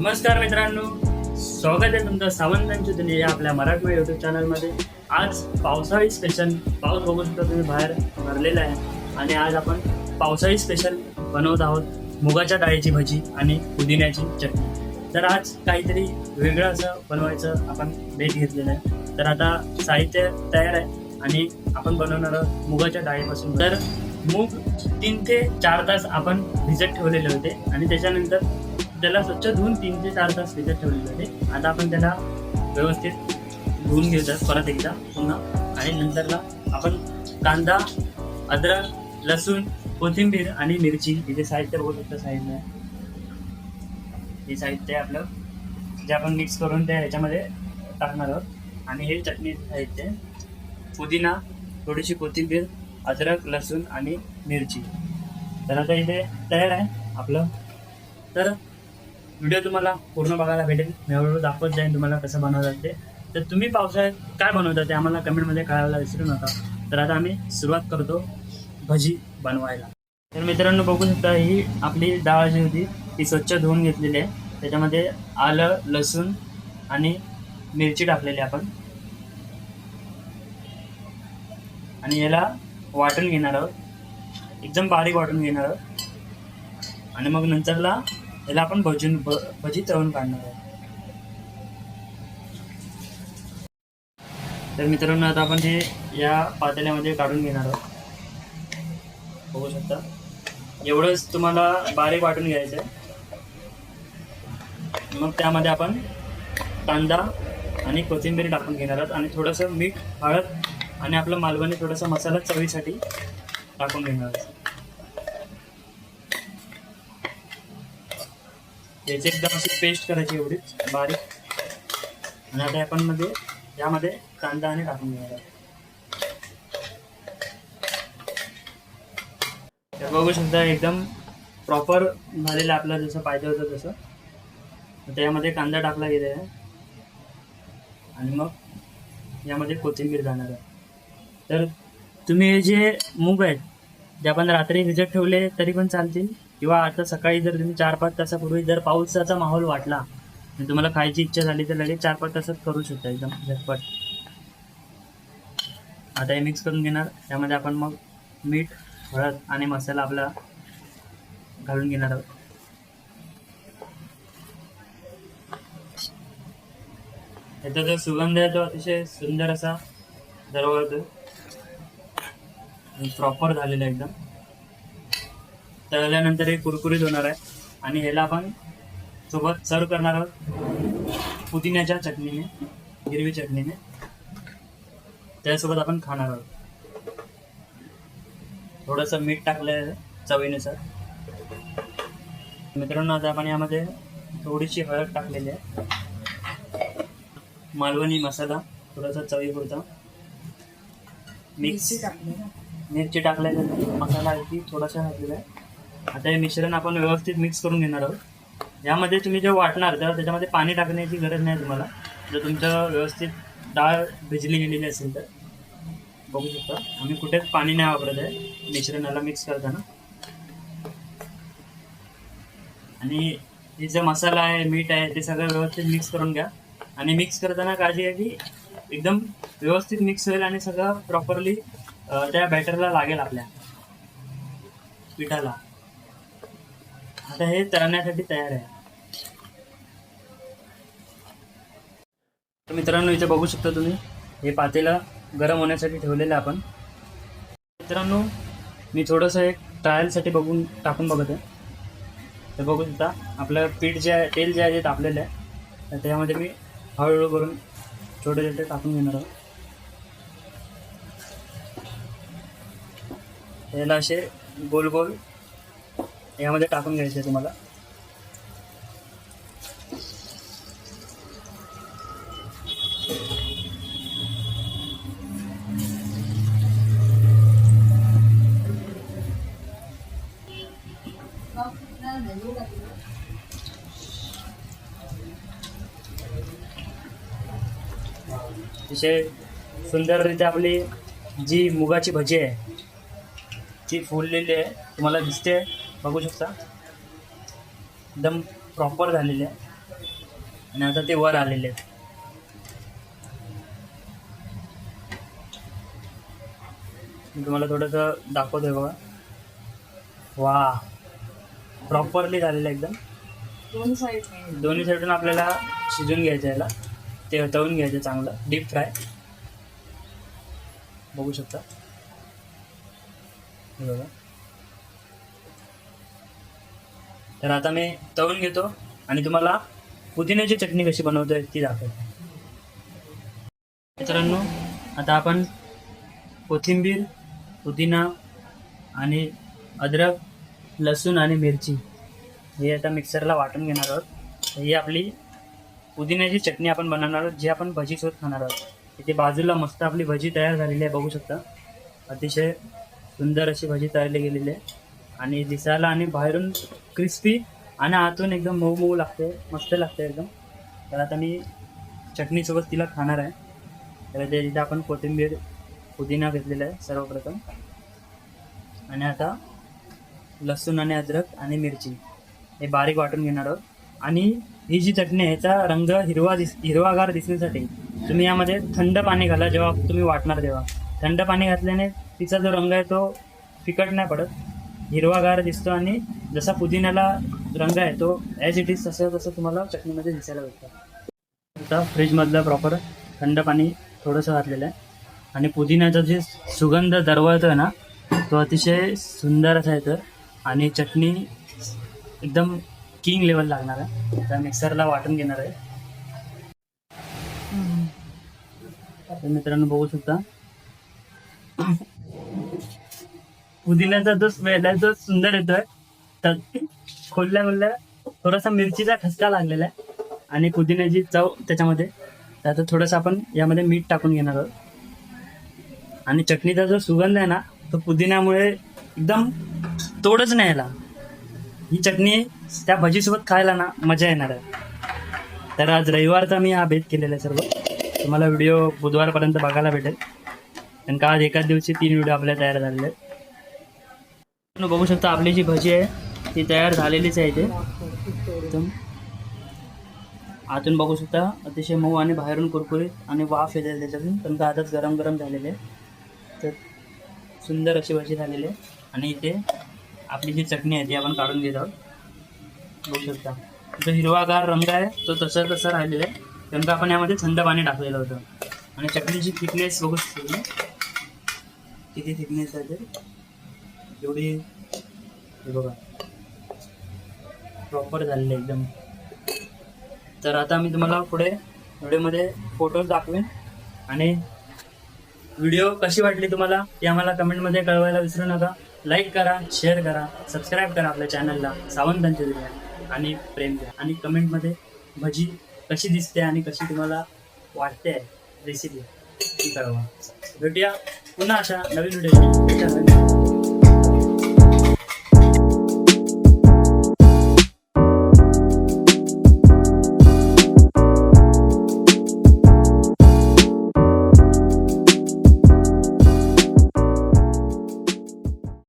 नमस्कार मित्रांनो. स्वागत आहे तुमचं सावंतांची दुनिया या आपल्या मराठमय युट्यूब चॅनलमध्ये आज पावसाळी स्पेशल पाऊस बघू शकता तुम्ही बाहेर भरलेला आहे. आणि आज आपण पावसाळी स्पेशल बनवत आहोत मुगाच्या डाळीची भजी आणि पुदिन्याची चटणी. तर आज काहीतरी वेगळं असं बनवायचं आपण भेट घेतलेलं आहे. तर आता साहित्य तयार आहे आणि आपण बनवणार आहोत मुगाच्या डाळीपासून. तर मूग तीन ते चार तास आपण भिजत ठेवलेले होते आणि त्याच्यानंतर त्याला स्वच्छ धुवून तीन ते चार तास भिजत ठेवले जाते आता आपण त्याला व्यवस्थित धुवून घेतात परत एकदा पुन्हा. आणि नंतरला आपण कांदा अद्रक लसूण कोथिंबीर आणि मिरची इथे साहित्य बघू शकता साहित्य हे साहित्य आहे आपलं जे आपण मिक्स करून त्या ह्याच्यामध्ये टाकणार आहोत. आणि हे चटणी साहित्य पुदिना थोडीशी कोथिंबीर अद्रक लसूण आणि मिरची. तर आता इथे तयार आहे आपलं. तर व्हिडिओ तुम्हाला पूर्ण बघायला भेटेल. मी हळूहळू दाखवत जाईन तुम्हाला कसं बनवतात ते. तर तुम्ही पावसाळ्यात काय बनवता ते आम्हाला कमेंटमध्ये कळायला विसरू नका. तर आता आम्ही सुरुवात करतो भजी बनवायला. तर मित्रांनो बघू शकता ही आपली डाळ जी होती ती स्वच्छ धुवून घेतलेली आहे. त्याच्यामध्ये आलं लसूण आणि मिरची टाकलेली आपण. आणि याला वाटून घेणार आहोत. एकदम बारीक वाटून घेणार आहोत. आणि मग नंतरला याला आपण भजून भ- भजी तळून काढणार आहोत. तर मित्रांनो आता आपण ते या पातेल्यामध्ये काढून घेणार आहोत. बघू शकता. एवढंच तुम्हाला बारीक वाटून घ्यायचं आहे. मग त्यामध्ये आपण कांदा आणि कोथिंबीर टाकून घेणार आहोत. आणि थोडंसं मीठ हळद आणि आपलं मालवणी थोडासा मसाला चवीसाठी टाकून घेणार आहोत. याची एकदम अशी पेस्ट करायची एवढीच बारीक. आणि आता आपण मध्ये यामध्ये कांदा आणि टाकून घेणार बघू शकता एकदम प्रॉपर झालेलं आपलं जसं पाहिजे होतं तसं. त्यामध्ये कांदा टाकला गेलेला आहे. आणि मग यामध्ये कोथिंबीर जाणार आहे. तर तुम्ही हे जे मूग आहेत जे आपण रात्री भिजत ठेवले तरी पण चालतील. किंवा आता सकाळी जर तुम्ही चार पाच तासापूर्वी जर पावसाचा माहोल वाटला आणि तुम्हाला खायची इच्छा झाली तर लगेच चार पाच तासात करू शकता एकदम झटपट. आता हे मिक्स करून घेणार. त्यामध्ये आपण मग मीठ हळद आणि मसाला आपला घालून घेणार आहोत. याचा जो सुगंध आहे तो अतिशय सुंदर असा दरवळतो प्रॉपर झालेला एकदम. तळल्यानंतर हे कुरकुरीत होणार आहे. आणि ह्याला आपण सोबत सर्व करणार आहोत. पुदिन्याच्या चटणीने हिरवी चटणीने. त्यासोबत आपण खाणार आहोत. थोडंसं मीठ टाकलं आहे चवीनुसार. मित्रांनो आता आपण यामध्ये थोडीशी हळद टाकलेली आहे. मालवणी मसाला थोडासा चवीपुरता. मिक्स. मिरची टाकल्यानंतर मसाला आहे ती थोडासा घातलेला आहे. आता हे मिश्रण आपण व्यवस्थित मिक्स करून घेणार आहोत. यामध्ये तुम्ही जे वाटणार तर त्याच्यामध्ये पाणी टाकण्याची गरज नाही तुम्हाला जर तुमचं व्यवस्थित डाळ भिजली गेलेली असेल तर. बघू शकता आम्ही कुठेच पाणी नाही वापरत आहे. मिश्रणाला मिक्स करताना. आणि हे जे मसाला आहे मीठ आहे ते सगळं व्यवस्थित मिक्स करून घ्या. आणि मिक्स करताना काळजी आहे की एकदम व्यवस्थित मिक्स होईल आणि सगळं प्रॉपरली त्या बॅटरला लागेल आपल्या. पिठाला. आता हे तळण्यासाठी तयार आहे. तर मित्रांनो इथे बघू शकता तुम्ही हे पातेला गरम होण्यासाठी ठेवलेलं आहे आपण. मित्रांनो मी थोडंसं एक ट्रायलसाठी बघून टाकून बघत आहे. तर बघू शकता आपलं पीठ जे आहे तेल जे आहे ते तापलेलं आहे. तर त्यामध्ये मी हळूहळू करून छोटे छोटे टाकून घेणार आहोत. याला असे गोल गोल यामध्ये टाकून घ्यायचे तुम्हाला. अतिशय सुंदररित्या आपली जी मुगाची भजी आहे ती फुललेली आहे. तुम्हाला दिसते. बघू शकता. एकदम प्रॉपर झालेली आहे. आणि आता ते वर आलेले आहेत. मी तुम्हाला थोडंसं दाखवतोय बघा. वा प्रॉपरली झालेलं आहे एकदम. दोन साईड दोन्ही साईडून आपल्याला शिजून घ्यायचं याला. ते तळून घ्यायचं चांगलं. डीप फ्राय बघू शकता. बघा. तर आता मी तळून घेतो आणि तुम्हाला पुदिन्याची चटणी कशी बनवतोय ती दाखवतो. मित्रांनो आता आपण कोथिंबीर पुदिना आणि अद्रक लसूण आणि मिरची हे आता मिक्सरला वाटून घेणार आहोत. ही आपली पुदिन्याची चटणी आपण बनवणार आहोत जी आपण भजीसोबत खाणार आहोत. इथे बाजूला मस्त आपली भजी तयार झालेली आहे बघू शकता. अतिशय सुंदर अशी भजी तयारली गेलेली आहे. आणि दिसायला आणि बाहेरून क्रिस्पी आणि आतून एकदम मऊ मऊ लागते मस्त लागते एकदम. तर आता मी चटणीसोबत तिला खाणार आहे. तर ते तिथे आपण कोथिंबीर पुदिना घेतलेला आहे सर्वप्रथम. आणि आता लसूण आणि अद्रक आणि मिरची हे बारीक वाटून घेणार आहोत. आणि ही जी चटणी आहे याचा रंग हिरवा दिस हिरवागार दिसण्यासाठी तुम्ही यामध्ये थंड पाणी घाला जेव्हा तुम्ही वाटणार तेव्हा. थंड पाणी घातल्याने तिचा जो रंग आहे तो फिकट नाही पडत. हिरवागार दिसतो आणि जसा पुदिन्याला रंग आहे तो ॲज इट इज तसं तसं तुम्हाला चटणीमध्ये दिसायला भेटतं. आता फ्रीजमधलं प्रॉपर थंड पाणी थोडंसं घातलेलं आहे. आणि पुदिन्याचा जे सुगंध दरवळतोय ना तो अतिशय सुंदर असा येतो आणि चटणी एकदम किंग लेवल लागणार आहे. त्या मिक्सरला वाटून घेणार आहे. तर मित्रांनो बघू शकता. पुदिन्याचा जो स्मेल आहे तो सुंदर येतोय तर खोलल्या खोलल्या थोडासा मिरचीचा ठसका लागलेला आहे आणि पुदिन्याची चव त्याच्यामध्ये. तर आता थोडंसं आपण यामध्ये मीठ टाकून घेणार आहोत. आणि चटणीचा जो सुगंध आहे ना तो पुदिन्यामुळे एकदम तोडच नाही याला ही चटणी त्या भजीसोबत खायला ना मजा येणार आहे. तर आज रविवारचा मी हा भेद केलेला आहे सर्व. तुम्हाला व्हिडिओ बुधवारपर्यंत बघायला भेटेल. कारण का आज एकाच दिवशी तीन व्हिडिओ आपल्या तयार झालेले आहेत. बघू शकता आपली जी भजी आहे ती तयार झालेलीच आहे इथे. एकदम आतून बघू शकता अतिशय मऊ आणि बाहेरून कुरकुरीत आणि वाफ येते त्याच्यातून पण का आताच गरम गरम झालेले तर सुंदर अशी भजी झालेली आहे. आणि इथे आपली जी चटणी आहे ती आपण काढून घेत आहोत. बघू शकता. जो हिरवागार रंग आहे तो तसा तसा राहिलेला आहे. कारण का आपण यामध्ये थंड पाणी टाकलेलं होतं. आणि चटणीची थिकनेस बघू शकतो किती थिकनेस आहे ते. एवढी हे बघा. प्रॉपर झालेलं एकदम. तर आता मी तुम्हाला पुढे व्हिडिओमध्ये फोटोज दाखवेन. आणि व्हिडिओ कशी वाटली तुम्हाला ते आम्हाला कमेंटमध्ये कळवायला विसरू नका. लाईक करा शेअर करा सबस्क्राईब करा आपल्या चॅनलला सावंतांच्या दुनिया आणि प्रेम द्या. आणि कमेंटमध्ये भजी कशी दिसते आणि कशी तुम्हाला वाटते रेसिपी ती कळवा. भेटूया पुन्हा अशा नवीन व्हिडिओ